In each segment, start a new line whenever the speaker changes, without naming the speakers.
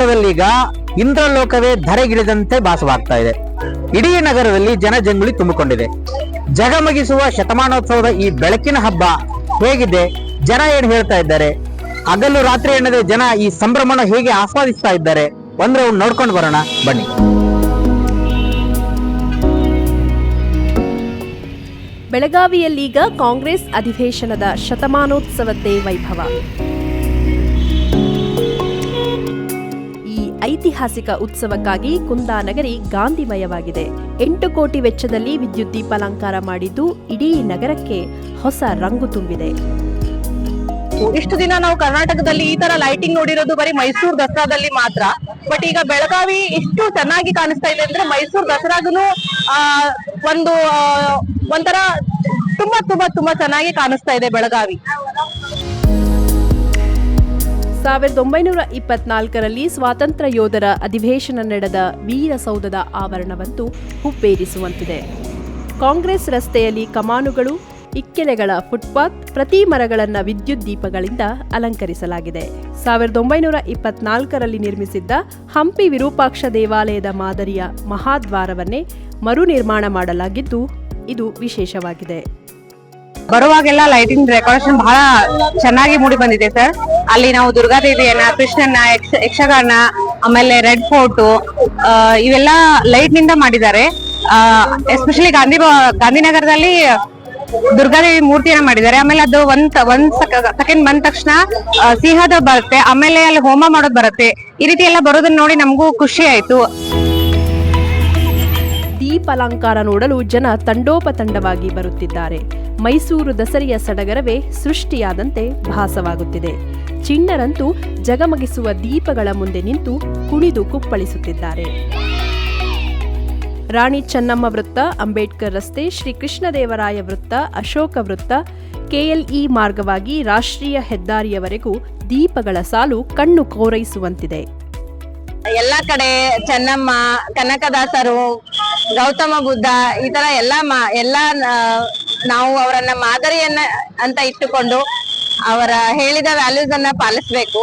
ನಗರದಲ್ಲೀಗ ಇಂದ್ರಲೋಕವೇ ಧರೆಗಿಳಿದಂತೆ ಭಾಸವಾಗ್ತಾ ಇದೆ. ಇಡೀ ನಗರದಲ್ಲಿ ಜನಜಂಗುಳಿ ತುಂಬಿಕೊಂಡಿದೆ. ಜಗಮಗಿಸುವ ಶತಮಾನೋತ್ಸವದ ಈ ಬೆಳಕಿನ ಹಬ್ಬ ಹೇಗಿದೆ? ಜನ ಏನ್ ಹೇಳ್ತಾ ಇದ್ದಾರೆ? ಅಗಲು ರಾತ್ರಿ ಎಣ್ಣದೆ ಜನ ಈ ಸಂಭ್ರಮನ ಹೇಗೆ ಆಸ್ವಾದಿಸ್ತಾ ಇದ್ದಾರೆ? ಅಂದ್ರೆ ಅವ್ನು ನೋಡ್ಕೊಂಡು ಬರೋಣ. ಬನ್ನಿ.
ಬೆಳಗಾವಿಯಲ್ಲೀಗ ಕಾಂಗ್ರೆಸ್ ಅಧಿವೇಶನದ ಶತಮಾನೋತ್ಸವದ್ದೇ ವೈಭವ. ಐತಿಹಾಸಿಕ ಉತ್ಸವಕ್ಕಾಗಿ ಕುಂದಾನಗರಿ ಗಾಂಧಿಮಯವಾಗಿದೆ. ಎಂಟು ಕೋಟಿ ವೆಚ್ಚದಲ್ಲಿ ವಿದ್ಯುತ್ ದೀಪಾಲಂಕಾರ ಮಾಡಿದ್ದು ಇಡೀ ನಗರಕ್ಕೆ ಹೊಸ ರಂಗು ತುಂಬಿದೆ.
ಇಷ್ಟು ದಿನ ನಾವು ಕರ್ನಾಟಕದಲ್ಲಿ ಈ ತರ ಲೈಟಿಂಗ್ ನೋಡಿರೋದು ಬರೀ ಮೈಸೂರು ದಸರಾದಲ್ಲಿ ಮಾತ್ರ. ಬಟ್ ಈಗ ಬೆಳಗಾವಿ ಇಷ್ಟು ಚೆನ್ನಾಗಿ ಕಾಣಿಸ್ತಾ ಇದೆ ಅಂದ್ರೆ ಮೈಸೂರು ದಸರಾಗನು, ಆ, ಒಂದು ಒಂಥರ ತುಂಬಾ ತುಂಬಾ ತುಂಬಾ ಚೆನ್ನಾಗಿ ಕಾಣಿಸ್ತಾ ಇದೆ ಬೆಳಗಾವಿ.
ಸಾವಿರದ ಒಂಬೈನೂರ ಇಪ್ಪತ್ನಾಲ್ಕರಲ್ಲಿ ಸ್ವಾತಂತ್ರ್ಯ ಯೋಧರ ಅಧಿವೇಶನ ನಡೆದ ವೀರಸೌಧದ ಆವರಣವಂತೂ ಹುಬ್ಬೇರಿಸುವಂತಿದೆ. ಕಾಂಗ್ರೆಸ್ ರಸ್ತೆಯಲ್ಲಿ ಕಮಾನುಗಳು ಇಕ್ಕೆಲೆಗಳ ಫುಟ್ಪಾತ್, ಪ್ರತಿ ಮರಗಳನ್ನು ವಿದ್ಯುತ್ ದೀಪಗಳಿಂದ ಅಲಂಕರಿಸಲಾಗಿದೆ. ಸಾವಿರದ ಒಂಬೈನೂರ ಇಪ್ಪತ್ನಾಲ್ಕರಲ್ಲಿ ನಿರ್ಮಿಸಿದ್ದ ಹಂಪಿ ವಿರೂಪಾಕ್ಷ ದೇವಾಲಯದ ಮಾದರಿಯ ಮಹಾದ್ವಾರವನ್ನೇ ಮರು ನಿರ್ಮಾಣ ಮಾಡಲಾಗಿದ್ದು ಇದು ವಿಶೇಷವಾಗಿದೆ.
ಬರುವಾಗೆಲ್ಲ ಲೈಟಿಂಗ್ ಡೆಕೋರೇಷನ್ ಬಹಳ ಚೆನ್ನಾಗಿ ಮೂಡಿ ಬಂದಿದೆ ಸರ್ ಅಲ್ಲಿ ನಾವು ದುರ್ಗಾದೇವಿಯನ್ನ ಕೃಷ್ಣನ ಯಕ್ಷ- ಯಕ್ಷಗಾನ, ಆಮೇಲೆ ರೆಡ್ ಫೋರ್ಟ್ ಇವೆಲ್ಲ ಲೈಟ್ನಿಂದ ಮಾಡಿದ್ದಾರೆ. ಎಸ್ಪೆಷಲಿ ಗಾಂಧಿ ಗಾಂಧಿನಗರದಲ್ಲಿ ದುರ್ಗಾದೇವಿ ಮೂರ್ತಿಯನ್ನ ಮಾಡಿದ್ದಾರೆ. ಆಮೇಲೆ ಅದು ಒಂದ್ ಒಂದ್ ಸೆಕೆಂಡ್ ಬಂದ ತಕ್ಷಣ ಸಿಂಹದ ಬರುತ್ತೆ. ಆಮೇಲೆ ಅಲ್ಲಿ ಹೋಮ ಮಾಡೋದ್ ಬರುತ್ತೆ. ಈ ರೀತಿ ಎಲ್ಲ ಬರೋದನ್ನ ನೋಡಿ ನಮಗೂ ಖುಷಿ ಆಯ್ತು.
ದೀಪಾಲಂಕಾರ ನೋಡಲು ಜನ ತಂಡೋಪತಂಡವಾಗಿ ಬರುತ್ತಿದ್ದಾರೆ. ಮೈಸೂರು ದಸರೆಯ ಸಡಗರವೇ ಸೃಷ್ಟಿಯಾದಂತೆ ಭಾಸವಾಗುತ್ತಿದೆ. ಚಿಣ್ಣರಂತೂ ಜಗಮಗಿಸುವ ದೀಪಗಳ ಮುಂದೆ ನಿಂತು ಕುಣಿದು ಕುಪ್ಪಳಿಸುತ್ತಿದ್ದಾರೆ. ರಾಣಿ ಚೆನ್ನಮ್ಮ ವೃತ್ತ, ಅಂಬೇಡ್ಕರ್ ರಸ್ತೆ, ಶ್ರೀ ಕೃಷ್ಣದೇವರಾಯ ವೃತ್ತ, ಅಶೋಕ ವೃತ್ತ, ಕೆಎಲ್ಇ ಮಾರ್ಗವಾಗಿ ರಾಷ್ಟ್ರೀಯ ಹೆದ್ದಾರಿಯವರೆಗೂ ದೀಪಗಳ ಸಾಲು ಕಣ್ಣು ಕೋರೈಸುವಂತಿದೆ.
ಎಲ್ಲಾ ಕಡೆ ಚೆನ್ನಮ್ಮ, ಕನಕದಾಸರು, ಗೌತಮ ಬುದ್ಧ ಈ ತರ ಎಲ್ಲಾ ಎಲ್ಲಾ ನಾವು ಅವರನ್ನ ಮಾದರಿಯನ್ನ ಅಂತ ಇಟ್ಟುಕೊಂಡು ಅವರ ಹೇಳಿದ ವ್ಯಾಲ್ಯೂಸ್ ಅನ್ನ ಪಾಲಿಸ್ಬೇಕು.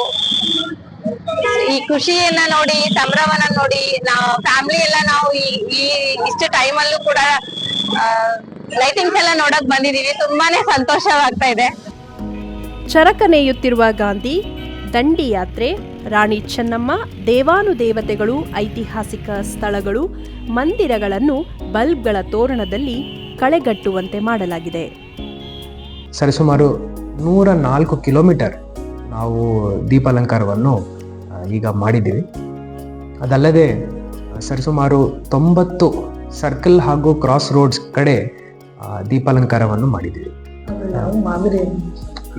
ಈ ಖುಷಿಯನ್ನ ನೋಡಿ ಸಂಭ್ರಮನ ನೋಡಿ, ನಾವು ಫ್ಯಾಮಿಲಿ ಎಲ್ಲ ನಾವು ಈ ಇಷ್ಟು ಟೈಮ್ ಅಲ್ಲೂ ಕೂಡ ಲೈಟಿಂಗ್ಸ್ ಎಲ್ಲ ನೋಡಕ್ ಬಂದಿದೀವಿ. ತುಂಬಾನೇ ಸಂತೋಷವಾಗ್ತಾ ಇದೆ.
ಚರಕ ನೇಯುತ್ತಿರುವ ಗಾಂಧಿ, ದಂಡಿ ಯಾತ್ರೆ, ರಾಣಿ ಚೆನ್ನಮ್ಮ, ದೇವಾನುದೇವತೆಗಳು, ಐತಿಹಾಸಿಕ ಸ್ಥಳಗಳು, ಮಂದಿರಗಳನ್ನು ಬಲ್ಬ್ಗಳ ತೋರಣದಲ್ಲಿ ಕಳೆಗಟ್ಟುವಂತೆ ಮಾಡಲಾಗಿದೆ.
ಸರಿಸುಮಾರು ನೂರ ನಾಲ್ಕು ಕಿಲೋಮೀಟರ್ ನಾವು ದೀಪಾಲಂಕಾರವನ್ನು ಈಗ ಮಾಡಿದ್ದೀವಿ. ಅದಲ್ಲದೆ ಸರಿಸುಮಾರು ತೊಂಬತ್ತು ಸರ್ಕಲ್ ಹಾಗೂ ಕ್ರಾಸ್ ರೋಡ್ಸ್ ಕಡೆ ದೀಪಾಲಂಕಾರವನ್ನು ಮಾಡಿದ್ದೀವಿ.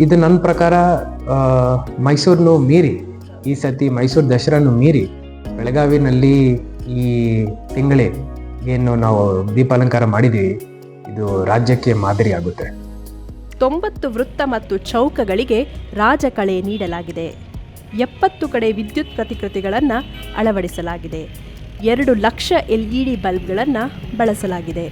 ಇದು ನನ್ನ ಪ್ರಕಾರ ಮೈಸೂರನ್ನು ಮೀರಿ, ಈ ಸತಿ ಮೈಸೂರು ದಸರಾನು ಮೀರಿ, ಬೆಳಗಾವಿನಲ್ಲಿ ಈ ತಿಂಗಳೇ ಏನು ನಾವು ದೀಪಾಲಂಕಾರ ಮಾಡಿದ್ದೀವಿ. ಇದು ರಾಜ್ಯಕ್ಕೆ ಮಾದರಿ ಆಗುತ್ತೆ
ತೊಂಬತ್ತು ವೃತ್ತ ಮತ್ತು ಚೌಕಗಳಿಗೆ ರಾಜಕಳೆ ನೀಡಲಾಗಿದೆ. ಎಪ್ಪತ್ತು ಕಡೆ ವಿದ್ಯುತ್ ಪ್ರತಿಕೃತಿಗಳನ್ನು ಅಳವಡಿಸಲಾಗಿದೆ. ಎರಡು ಲಕ್ಷ ಎಲ್ಇಡಿ ಬಲ್ಬ್ಗಳನ್ನು ಬಳಸಲಾಗಿದೆ.